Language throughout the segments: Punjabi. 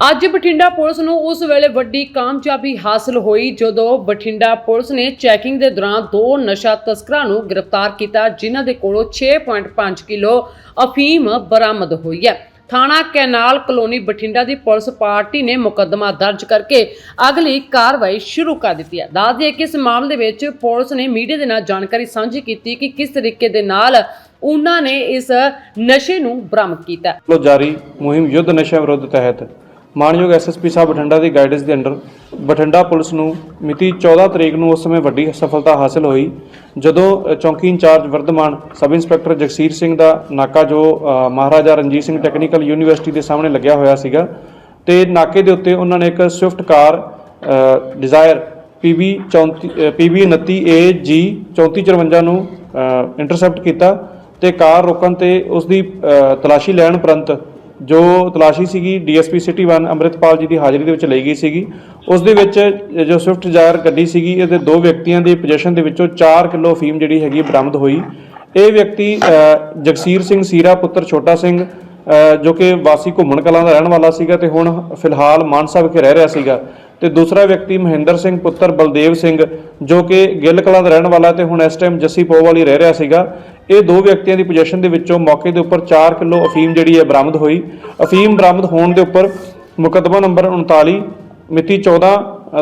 ਅੱਜ ਬਠਿੰਡਾ ਪੁਲਿਸ ਨੂੰ ਉਸ ਵੇਲੇ ਵੱਡੀ ਕਾਮਯਾਬੀ ਹਾਸਲ ਹੋਈ ਜਦੋਂ ਬਠਿੰਡਾ ਪੁਲਿਸ ਨੇ ਚੈਕਿੰਗ ਦੇ ਦੌਰਾਨ ਦੋ ਨਸ਼ਾ ਤਸਕਰਾਂ ਨੂੰ ਗ੍ਰਿਫਤਾਰ ਕੀਤਾ, ਜਿਨ੍ਹਾਂ ਦੇ ਕੋਲੋਂ 6.5 ਕਿਲੋ ਅਫੀਮ ਬਰਾਮਦ ਹੋਈ ਹੈ ਥਾਣਾ ਕੈਨਾਲ ਕਲੋਨੀ ਬਠਿੰਡਾ ਦੀ ਪੁਲਿਸ ਪਾਰਟੀ ਨੇ ਮੁਕੱਦਮਾ ਦਰਜ ਕਰਕੇ ਅਗਲੀ ਕਾਰਵਾਈ ਸ਼ੁਰੂ ਕਰ ਦਿੱਤੀ ਹੈ ਦੱਸ ਦਈਏ ਕਿ ਇਸ ਮਾਮਲੇ ਵਿੱਚ ਪੁਲਿਸ ਨੇ ਮੀਡੀਆ ਦੇ ਨਾਲ ਜਾਣਕਾਰੀ ਸਾਂਝੀ ਕੀਤੀ ਕਿ ਕਿਸ ਤਰੀਕੇ ਦੇ ਨਾਲ ਉਹਨਾਂ ਨੇ ਇਸ ਨਸ਼ੇ ਨੂੰ ਬਰਾਮਦ ਕੀਤਾ ਹੈ। ਜਾਰੀ ਮੁਹਿੰਮ ਯੁੱਧ ਨਸ਼ਾ ਵਿਰੁੱਧ ਤਹਿਤ ਮਾਨਯੋਗ ਐਸਐਸਪੀ ਸਾਹਿਬ ਬਠਿੰਡਾ ਦੀ ਗਾਈਡੈਂਸ ਦੇ ਅੰਡਰ ਬਠਿੰਡਾ ਪੁਲਿਸ ਨੂੰ ਮਿਤੀ 14 ਤਰੀਕ ਨੂੰ ਉਸ ਸਮੇਂ ਵੱਡੀ ਸਫਲਤਾ ਹਾਸਲ ਹੋਈ, ਜਦੋਂ ਚੌਂਕੀ in charge Vardhman sub inspector Jagsir Singh ਦਾ ਨਾਕਾ ਜੋ ਮਹਾਰਾਜਾ ਰਣਜੀਤ ਸਿੰਘ ਟੈਕਨੀਕਲ ਯੂਨੀਵਰਸਿਟੀ ਦੇ ਸਾਹਮਣੇ ਲੱਗਿਆ ਹੋਇਆ ਸੀਗਾ ਤੇ ਨਾਕੇ ਦੇ ਉੱਤੇ ਉਹਨਾਂ ਨੇ ਇੱਕ Swift car Dzire PB 34 PB 29 AG 3454 ਨੂੰ ਇੰਟਰਸੈਪਟ ਕੀਤਾ ਤੇ ਕਾਰ ਰੋਕਣ ਤੇ ਉਸ ਦੀ ਤਲਾਸ਼ੀ ਲੈਣ ਉਪਰੰਤ ਜੋ ਤਲਾਸ਼ੀ ਸੀਗੀ ਡੀਐਸਪੀ ਸਿਟੀ 1 ਅੰਮ੍ਰਿਤਪਾਲ ਜੀ ਦੀ ਹਾਜ਼ਰੀ ਦੇ ਵਿੱਚ ਲਈ ਗਈ ਸੀਗੀ, ਉਸ ਦੇ ਵਿੱਚ ਜੋ ਸਵਿਫਟ ਜ਼ਾਇਰ ਗੱਡੀ ਸੀਗੀ, ਇਹਦੇ ਦੋ ਵਿਅਕਤੀਆਂ ਦੀ ਪੋਜੀਸ਼ਨ ਦੇ ਵਿੱਚੋਂ 4 ਕਿਲੋ ਫੀਮ ਜਿਹੜੀ ਹੈਗੀ ਬਰਾਮਦ ਹੋਈ। ਇਹ ਵਿਅਕਤੀ ਜਗਸੀਰ ਸਿੰਘ ਸੀਰਾ, ਪੁੱਤਰ ਛੋਟਾ ਸਿੰਘ ਜੋ ਕਿ ਵਾਸੀ ਘੁੰਮਣ ਕਲਾਂ ਦਾ ਰਹਿਣ ਵਾਲਾ ਸੀਗਾ ਤੇ ਹੁਣ ਫਿਲਹਾਲ ਮਾਨਸਾ ਵਿਖੇ ਰਹਿ ਰਿਹਾ ਸੀਗਾ। ਤੇ ਦੂਸਰਾ ਵਿਅਕਤੀ ਮਹਿੰਦਰ ਸਿੰਘ, ਪੁੱਤਰ ਬਲਦੇਵ ਸਿੰਘ, ਜੋ ਕਿ ਗਿੱਲ ਕਲਾਂ ਦਾ ਰਹਿਣ ਵਾਲਾ ਤੇ ਹੁਣ ਇਸ ਟਾਈਮ ਜੱਸੀ ਪੋ ਵਾਲੀ ਰਹਿ ਰਿਹਾ ਸੀਗਾ। ਇਹ ਦੋ ਵਿਅਕਤੀਆਂ ਦੀ ਪੋਜੀਸ਼ਨ ਦੇ ਵਿੱਚੋਂ ਮੌਕੇ ਦੇ ਉੱਪਰ 4 ਕਿਲੋ ਅਫੀਮ ਜਿਹੜੀ ਹੈ ਬਰਾਮਦ ਹੋਈ। ਅਫੀਮ ਬਰਾਮਦ ਹੋਣ ਦੇ ਉੱਪਰ ਮੁਕੱਦਮਾ ਨੰਬਰ 39 ਮਿਤੀ 14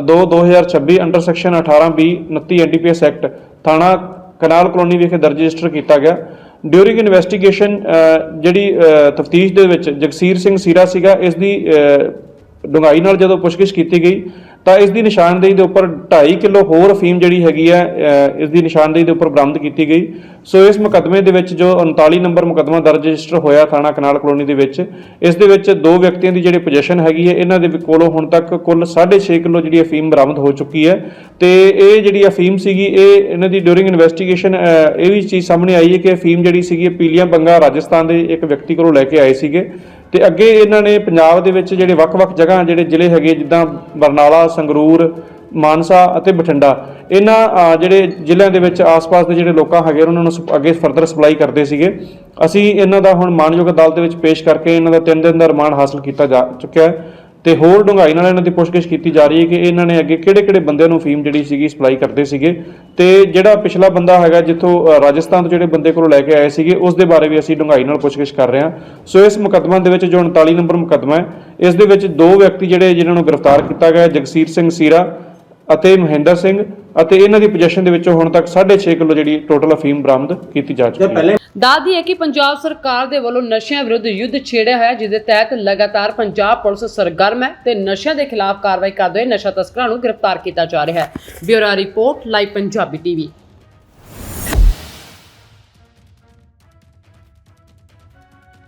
2 2026 under section 18 B 29 NDPS act, ਥਾਣਾ ਕਨਾਲ ਕਲੋਨੀ ਵਿਖੇ ਦਰਜ ਰਜਿਸਟਰ ਕੀਤਾ ਗਿਆ। ਡਿਊਰਿੰਗ ਇਨਵੈਸਟੀਗੇਸ਼ਨ ਜਿਹੜੀ ਤਫਤੀਸ਼ ਦੇ ਵਿੱਚ ਜਗਸੀਰ ਸਿੰਘ ਸੀਰਾ ਸੀਗਾ, ਇਸ ਦੀ ਅ, ਡੂੰਘਾਈ ਨਾਲ ਜਦੋਂ ਪੁੱਛਗਿੱਛ ਕੀਤੀ ਗਈ ਤਾਂ ਇਸ ਦੀ ਨਿਸ਼ਾਨਦੇਹੀ ਦੇ ਉੱਪਰ 2.5 ਕਿਲੋ ਹੋਰ ਅਫੀਮ ਜਿਹੜੀ ਹੈਗੀ ਹੈ ਇਸ ਦੀ ਨਿਸ਼ਾਨਦੇਹੀ ਦੇ ਉੱਪਰ ਬਰਾਮਦ ਕੀਤੀ ਗਈ। ਸੋ ਇਸ ਮੁਕੱਦਮੇ ਦੇ ਵਿੱਚ ਜੋ 39 ਨੰਬਰ ਮੁਕੱਦਮਾ ਦਰਜ ਰਜਿਸਟਰ ਹੋਇਆ ਥਾਣਾ ਕਨਾਲ ਕਲੋਨੀ ਦੇ ਵਿੱਚ ਇਸ ਦੇ ਵਿੱਚ ਦੋ ਵਿਅਕਤੀਆਂ ਦੀ ਜਿਹੜੀ ਪੋਜੀਸ਼ਨ ਹੈਗੀ ਹੈ ਇਹਨਾਂ ਦੇ ਕੋਲੋਂ ਹੁਣ ਤੱਕ ਕੁੱਲ 6.5 ਕਿਲੋ ਜਿਹੜੀ ਅਫੀਮ ਬਰਾਮਦ ਹੋ ਚੁੱਕੀ ਹੈ। ਤੇ ਇਹ ਜਿਹੜੀ ਅਫੀਮ ਸੀਗੀ ਇਹ ਇਹਨਾਂ ਦੀ ਡਿਊਰਿੰਗ ਇਨਵੈਸਟੀਗੇਸ਼ਨ ਇਹ ਵੀ ਚੀਜ਼ ਸਾਹਮਣੇ ਆਈ ਹੈ ਕਿ ਅਫੀਮ ਜਿਹੜੀ ਸੀਗੀ ਇਹ ਪੀਲੀਆਂ ਬੰਗਾ ਰਾਜਸਥਾਨ ਦੇ ਇੱਕ ਵਿਅਕਤੀ ਕੋਲੋਂ ਲੈ ਕੇ ਆਏ ਸੀਗੇ। ਤੇ ਅੱਗੇ ਇਹਨਾਂ ਨੇ ਪੰਜਾਬ ਦੇ ਵਿੱਚ ਜਿਹੜੇ ਵੱਖ-ਵੱਖ ਜਗ੍ਹਾ, ਜਿਹੜੇ ਜ਼ਿਲ੍ਹੇ ਹੈਗੇ ਜਿੱਦਾਂ ਬਰਨਾਲਾ, ਸੰਗਰੂਰ, ਮਾਨਸਾ ਅਤੇ ਬਠਿੰਡਾ, ਇਹਨਾਂ ਜਿਹੜੇ ਜ਼ਿਲ੍ਹਿਆਂ ਦੇ ਵਿੱਚ ਆਸ-ਪਾਸ ਦੇ ਜਿਹੜੇ ਲੋਕਾਂ ਹੈਗੇ ਉਹਨਾਂ ਨੂੰ ਸਪ- ਅੱਗੇ ਫਰਦਰ ਸਪਲਾਈ ਕਰਦੇ ਸੀਗੇ। ਅਸੀਂ ਇਹਨਾਂ ਦਾ ਹੁਣ ਮਾਨਯੋਗ ਅਦਾਲਤ ਦੇ ਵਿੱਚ ਪੇਸ਼ ਕਰਕੇ ਇਹਨਾਂ ਦਾ 3 ਦਿਨ ਦਾ ਰਿਮਾਂਡ ਹਾਸਲ ਕੀਤਾ ਜਾ ਚੁੱਕਿਆ ਹੈ। ਤੇ ਹੋਰ ਡੂੰਘਾਈ ਨਾਲ ਇਹਨਾਂ ਦੀ ਪੁੱਛਗਿੱਛ ਕੀਤੀ ਜਾ ਰਹੀ ਹੈ ਕਿ ਇਹਨਾਂ ਨੇ ਅੱਗੇ ਕਿਹੜੇ-ਕਿਹੜੇ ਬੰਦਿਆਂ ਨੂੰ ਫੀਮ ਜਿਹੜੀ ਸੀਗੀ ਸਪਲਾਈ ਕਰਦੇ ਸੀਗੇ ਤੇ ਜਿਹੜਾ ਪਿਛਲਾ ਬੰਦਾ ਹੈਗਾ ਜਿੱਥੋਂ ਰਾਜਸਥਾਨ ਤੋਂ ਜਿਹੜੇ ਬੰਦੇ ਕੋਲੋਂ ਲੈ ਕੇ ਆਏ ਸੀਗੇ, ਉਸ ਦੇ ਬਾਰੇ ਵੀ ਅਸੀਂ ਡੂੰਘਾਈ ਨਾਲ ਪੁੱਛਗਿੱਛ ਕਰ ਰਹੇ ਹਾਂ। ਸੋ ਇਸ ਮੁਕੱਦਮਾ ਦੇ ਵਿੱਚ ਜੋ 39 ਨੰਬਰ ਮੁਕੱਦਮਾ ਹੈ, ਇਸ ਦੇ ਵਿੱਚ ਦੋ ਵਿਅਕਤੀ ਜਿਹੜੇ ਜਿਨ੍ਹਾਂ ਨੂੰ ਗ੍ਰਿਫਤਾਰ ਕੀਤਾ ਗਿਆ ਜਗਸੀਰ ਸਿੰਘ ਸੀਰਾ ਅਤੇ ਮਹਿੰਦਰ ਸਿੰਘ ਅਤੇ ਇਹਨਾਂ ਦੀ ਪੋਜੀਸ਼ਨ ਦੇ ਵਿੱਚੋਂ ਹੁਣ ਤੱਕ 6.5 ਕਿਲੋ ਜਿਹੜੀ ਟੋਟਲ ਅਫੀਮ ਬਰਾਮਦ ਕੀਤੀ ਜਾ ਚੁੱਕੀ ਹੈ। ਦੱਸਦੀ ਹੈ ਕਿ ਪੰਜਾਬ ਸਰਕਾਰ ਦੇ ਵੱਲੋਂ ਨਸ਼ਿਆਂ ਵਿਰੁੱਧ ਯੁੱਧ ਛੇੜਿਆ ਹੋਇਆ ਜਿਸ ਦੇ ਤਹਿਤ ਲਗਾਤਾਰ ਪੰਜਾਬ ਪੁਲਿਸ ਸਰਗਰਮ ਹੈ ਤੇ ਨਸ਼ਿਆਂ ਦੇ ਖਿਲਾਫ ਕਾਰਵਾਈ ਕਰਦੇ ਹੋਏ ਨਸ਼ਾ ਤਸਕਰਾਂ ਨੂੰ ਗ੍ਰਿਫਤਾਰ ਕੀਤਾ ਜਾ ਰਿਹਾ ਹੈ। Bureau report live Punjabi TV.